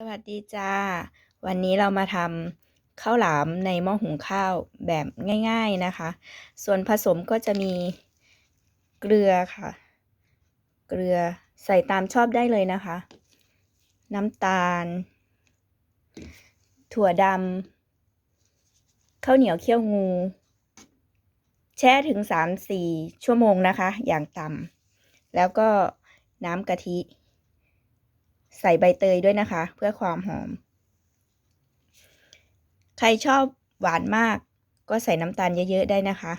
สวัสดีจ้า วันนี้เรามาทำข้าวหลามในหม้อหุงข้าวแบบง่ายๆนะคะ ส่วนผสมก็จะมีเกลือค่ะ เกลือใส่ตามชอบได้เลยนะคะ น้ำตาล ถั่วดำข้าวเหนียวเคี่ยวงู แช่ถึง 3-4 ชั่วโมงนะคะ อย่างต่ำแล้วก็น้ำกะทิ ใส่ใบเตยด้วยนะคะ เพื่อความหอม ใครชอบหวานมาก ก็ใส่น้ำตาลเยอะๆได้นะคะ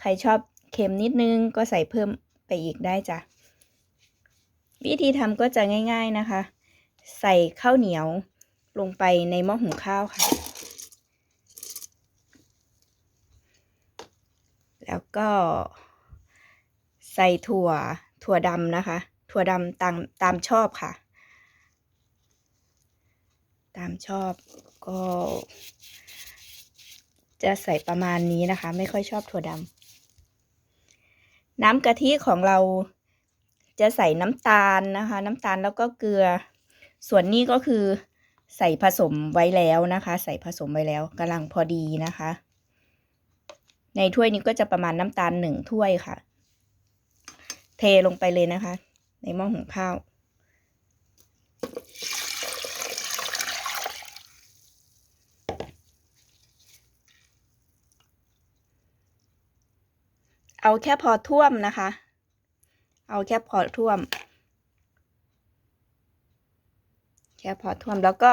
ใครชอบเค็มนิดนึงก็ใส่เพิ่มไปอีกได้จ้ะ วิธีทำก็จะง่ายๆนะคะ ใส่ข้าวเหนียวลงไปในหม้อหุงข้าวค่ะ แล้วก็ใส่ถั่วถั่วดำนะคะ ถั่วดำตามตามชอบค่ะามชอบก็ จะใส่ประมาณนี้นะคะ ไม่ค่อยชอบถั่วดำน้ำกะทิของเราจะใส่น้ำตาลนะคะ น้ำตาลแล้วก็เกลือ ส่วนนี้ก็คือใส่ผสมไว้แล้วนะคะ ใส่ผสมไว้แล้วกำลังพอดีนะคะ ในถ้วยนี้ก็จะประมาณน้ำตาลหนึ่งถ้วยค่ะ เทลงไปเลยนะคะ ในหม้อหุงข้าว เอาแค่พอท่วมนะคะ เอาแค่พอท่วม แค่พอท่วมแล้วก็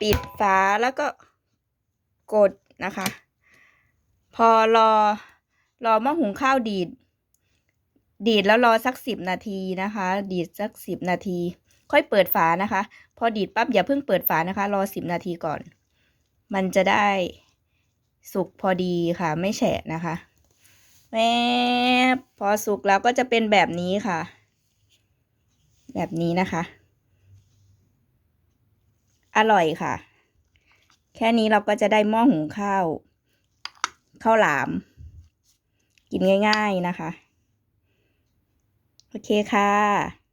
ปิดฝาแล้วก็กดนะคะ พอรอรอหม้อหุงข้าวดีด ดีดแล้วรอสักสิบนาทีนะคะ ดีดสักสิบนาที ค่อยเปิดฝานะคะ พอดีดปั๊บอย่าเพิ่งเปิดฝานะคะ รอสิบนาทีก่อน มันจะได้สุกพอดีค่ะ ไม่แฉะนะคะ แม่พอสุกแล้วก็จะเป็นแบบนี้ค่ะ แบบนี้นะคะ อร่อยค่ะ แค่นี้เราก็จะได้หม้อหุงข้าวข้าวหลาม กินง่าย ๆนะคะ โอเคค่ะ